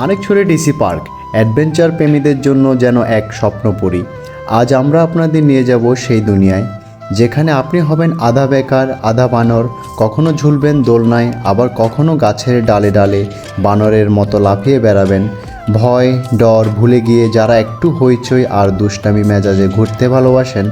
Manikchhari DC park, adventure প্রেমীদের জন্য যেন এক স্বপ্নপুরী। আজ আমরা আপনাদের নিয়ে যাব সেই দুনিয়ায়, যেখানে আপনি হবেন আধা বেকার, আধা বানর, কখনো ঝুলবেন দোলনায়, আবার কখনো গাছের ডালে ডালে বানরের মতো লাফিয়ে বেড়াবেন। ভয়, ডর ভুলে গিয়ে যারা একটু হইচই আর দুষ্টামি মেজাজে ঘুরতে ভালোবাসেন,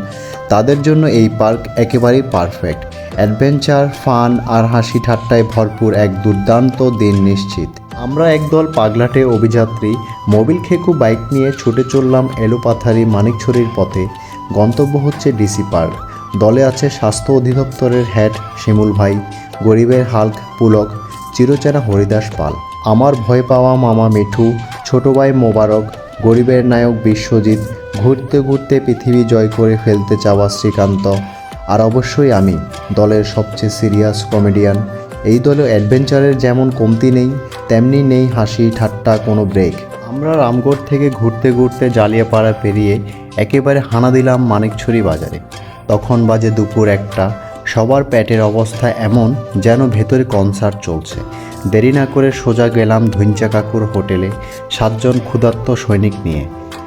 তাদের জন্য এই পার্ক একেবারেই পারফেক্ট। অ্যাডভেঞ্চার, ফান আর হাসি ঠাট্টায় ভরপুর এক দুর্দান্ত দিন নিশ্চিত। আমরা একদল পাগলাটে অভিযাত্রী মোবিল খেকু বাইক নিয়ে ছুটে চললাম এলোপাথারি মানিকছড়ির পথে। গন্তব্য হচ্ছে ডিসি পার্ক। দলে আছে স্বাস্থ্য অধিদপ্তরের হেড শিমুল ভাই, গরিবের হালক পুলক, চিরচেনা হরিদাস পাল। আমার ভয় পাওয়া মামা মিঠু, ছোট ভাই মোবারক, গরিবের নায়ক বিশ্বজিৎ, ঘুরতে ঘুরতে পৃথিবী জয় করে ফেলতে চাওয়া শ্রীকান্ত। আর অবশ্যই আমি, দলের সবচেয়ে সিরিয়াস কমেডিয়ান এই দলে অ্যাডভেঞ্চারের যেমন কমতি নেই তেমনি নেই হাসি, ঠাট্টা, কোনো ব্রেক আমরা রামগড় থেকে ঘুরতে ঘুরতে জালিয়াপাড়া পেরিয়ে একেবারে হানা দিলাম মানিকছড়ি বাজারে। তখন বাজে দুপুর একটা। সবার প্যাটের অবস্থা এমন যেন ভেতরে কনসার্ট চলছে। দেরি না করে সোজা গেলাম ধৈঞ্চা কাকুর হোটেলে সাতজন ক্ষুধার্ত সৈনিক নিয়ে।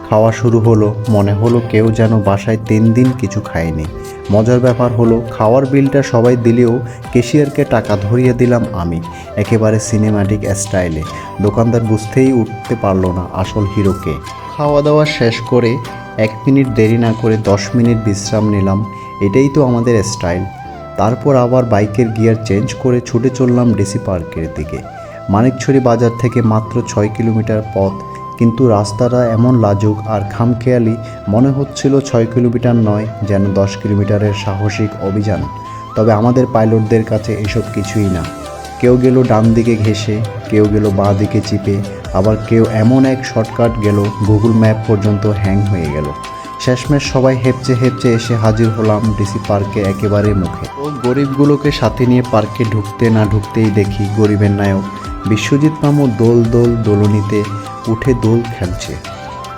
খাওয়া শুরু হলো, মনে হলো কেউ যেন বাসায় তিন দিন কিছু খায়নি। মজার ব্যাপার হলো, খাওয়ার বিলটা সবাই দিলেও কেশিয়ারকে টাকা ধরিয়ে দিলাম আমি, একেবারে সিনেমাটিক স্টাইলে দোকানদার বুঝতেই উঠতে পারল না আসল হিরোকে। খাওয়া দাওয়া শেষ করে এক মিনিট দেরি না করে দশ মিনিট বিশ্রাম নিলাম, এটাই তো আমাদের স্টাইল তারপর আবার বাইকের গিয়ার চেঞ্জ করে ছুটে চললাম ডিসি পার্কের দিকে। মানিকছড়ি বাজার থেকে মাত্র ছয় কিলোমিটার পথ কিন্তু রাস্তাটা এমন লাজুক আর খামখেয়ালি, মনে হচ্ছিল ছয় কিলোমিটার নয় যেন দশ কিলোমিটারের সাহসিক অভিযান। তবে আমাদের পাইলটদের কাছে এসব কিছুই না। কেউ গেল ডান দিকে ঘেসে কেউ গেল বাঁ দিকে চিপে, আবার কেউ এমন এক শর্টকাট গেল গুগল ম্যাপ পর্যন্ত হ্যাং হয়ে গেল। শেষমেশ সবাই হেপচে হেপচে এসে হাজির হলাম ডিসি পার্কে একেবারে মুখে। ও গরিবগুলোকে সাথে নিয়ে পার্কে ঢুকতে না ঢুকতেই দেখি গরিবের নায়ক। বিশ্বজিৎ মামু দোল দোল দোলনিতে উঠে দোল খেলছে।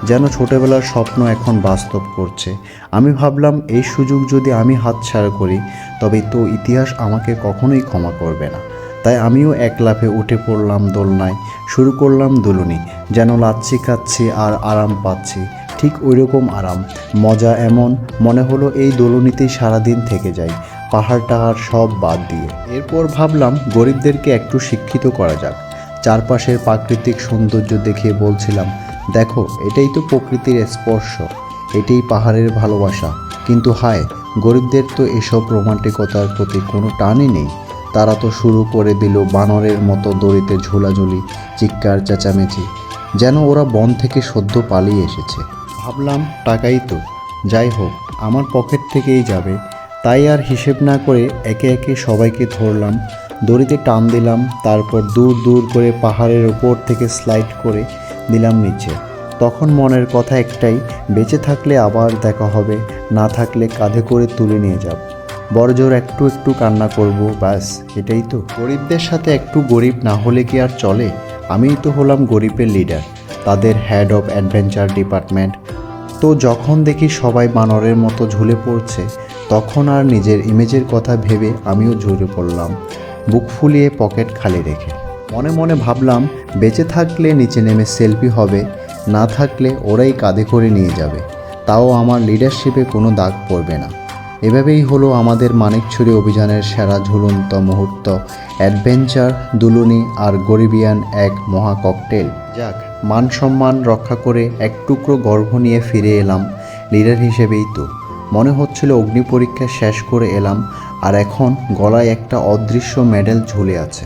যেন ছোটবেলার স্বপ্ন এখন বাস্তব করছে। আমি ভাবলাম, এই সুযোগ যদি আমি হাতছাড়া করি, তবে তো ইতিহাস আমাকে কখনোই ক্ষমা করবে না। তাই আমিও এক লাফে উঠে পড়লাম দোলনায়। শুরু করলাম দুলুনি। যেন লাচ্ছি খাচ্ছি আর আরাম পাচ্ছি। ঠিক ওই রকম আরাম। মজা এমন। মনে হলো এই দোলনিতেই সারাদিন থেকে যাই। পাহাড় টাহাড় সব বাদ দিয়ে। এরপর ভাবলাম, গরিবদেরকে একটু শিক্ষিত করা যাক। চারপাশের প্রাকৃতিক সৌন্দর্য দেখে বলছিলাম, দেখো, এটাই তো প্রকৃতির স্পর্শ, এটাই পাহাড়ের ভালোবাসা। কিন্তু হায়, গরিবদের তো এসব রোমান্টিকতার প্রতি কোনো টানই নেই। তারা তো শুরু করে দিল বানরের মতো দড়িতে ঝোলাঝুলি, চিৎকার চেঁচামেচি, যেন ওরা বন থেকে সদ্য পালিয়ে এসেছে। ভাবলাম, টাকাই তো। যাই হোক, আমার পকেট থেকেই যাবে। তাই আর হিসেব না করে একে একে সবাইকে ধরলাম। দড়িতে টান দিলাম, তারপর দূর দূর করে পাহাড়ের ওপর থেকে স্লাইড করে দিলাম নিচে। তখন মনের কথা একটাই, বেঁচে থাকলে আবার দেখা হবে, না থাকলে কাঁধে করে তুলে নিয়ে যাব। বড়জোর একটু একটু কান্না করব, ব্যাস, এটাই তো। গরিবদের সাথে একটু গরিব না হলে কি আর চলে? আমিই তো হলাম গরিবের লিডার তাদের হেড অফ অ্যাডভেঞ্চার ডিপার্টমেন্ট তো যখন দেখি সবাই বানরের মতো ঝুলে পড়ছে, তখন আর নিজের ইমেজের কথা ভেবে আমিও ঝুলে পড়লাম। বুক ফুলিয়ে পকেট খালি রেখে। মনে মনে ভাবলাম, বেঁচে থাকলে নিচে নেমে সেলফি হবে, না থাকলে ওরাই কাঁধে করে নিয়ে যাবে। তাও আমার লিডারশিপে কোনো দাগ পড়বে না। এভাবেই হলো আমাদের মানিকছড়ি অভিযানের সেরা ঝুলন্ত মুহূর্ত অ্যাডভেঞ্চার দুলুনি আর গরিবিয়ান এক মহা ককটেল যাক, মান সম্মান রক্ষা করে এক টুকরো গর্ভ নিয়ে ফিরে এলাম লিডার হিসেবেই তো। মনে হচ্ছিল অগ্নি পরীক্ষা শেষ করে এলাম আর এখন গলায় একটা অদৃশ্য মেডেল ঝুলে আছে।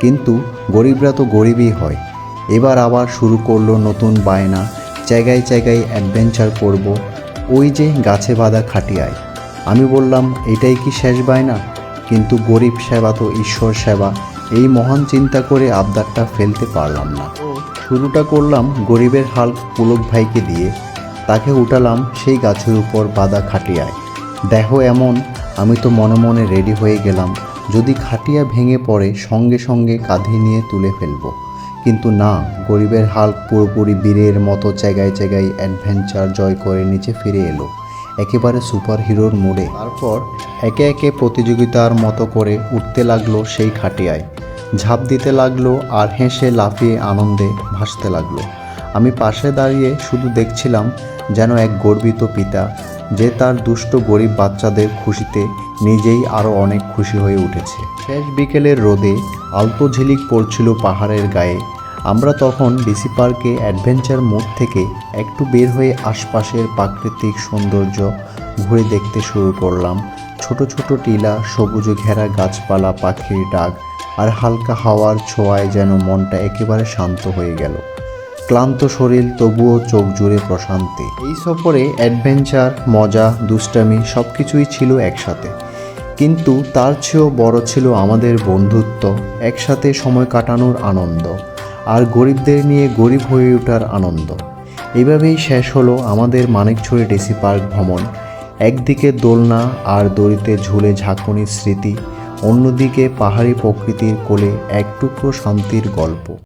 কিন্তু গরিবরা তো গরিবই হয়। এবার আবার শুরু করল নতুন বায়না জায়গায় জায়গায় অ্যাডভেঞ্চার করব ওই যে গাছে বাঁধা খাটিয়ায়। আমি বললাম, এটাই কি শেষ বায়না? কিন্তু গরিব সেবা তো ঈশ্বর সেবা, এই মহান চিন্তা করে আবদারটা ফেলতে পারলাম না। শুরুটা করলাম গরিবের হাল পুলক ভাইকে দিয়ে, তাকে উঠালাম সেই গাছের উপর বাঁধা খাটিয়ায়। দেহ এমন আমি তো মনে মনে রেডি হয়ে গেলাম, যদি খাটিয়া ভেঙে পড়ে সঙ্গে সঙ্গে কাঁধে নিয়ে তুলে ফেলব। কিন্তু না, গরিবের হাল পুরোপুরি বীরের মতো জায়গায় জায়গায় অ্যাডভেঞ্চার জয় করে নিচে ফিরে এলো। একেবারে সুপার হিরোর মোড়ে। তারপর একে একে প্রতিযোগিতার মতো করে উঠতে লাগল সেই খাটিয়ায়। ঝাঁপ দিতে লাগল আর হেসে লাফিয়ে আনন্দে ভাসতে লাগল। আমি পাশে দাঁড়িয়ে শুধু দেখছিলাম যেন এক গর্বিত পিতা যে তার দুষ্ট গরিব বাচ্চাদের খুশিতে নিজেই আরও অনেক খুশি হয়ে উঠেছে। শেষ বিকেলের রোদে আলতো ঝিলিক পড়ছিল পাহাড়ের গায়ে। আমরা তখন ডিসি পার্কে অ্যাডভেঞ্চার মোড থেকে একটু বের হয়ে আশপাশের প্রাকৃতিক সৌন্দর্য ঘুরে দেখতে শুরু করলাম। ছোট ছোট টিলা, সবুজ ঘেরা গাছপালা, পাখির ডাক আর হালকা হাওয়ার ছোঁয়ায় যেন মনটা একেবারে শান্ত হয়ে গেল। ক্লান্ত শরীর, তবুও চোখ জুড়ে প্রশান্তি। এই সফরে অ্যাডভেঞ্চার, মজা, দুষ্টামি সব কিছুই ছিল একসাথে। কিন্তু তার চেয়েও বড় ছিল আমাদের বন্ধুত্ব, একসাথে সময় কাটানোর আনন্দ আর গরিবদের নিয়ে গরিব হয়ে ওঠার আনন্দ। এভাবেই শেষ হলো আমাদের মানিকছড়ি ডিসি পার্ক ভ্রমণ। একদিকে দোলনা আর দড়িতে ঝুলে ঝাঁকুনির স্মৃতি, অন্যদিকে পাহাড়ি প্রকৃতির কোলে এক টুকরো শান্তির গল্প।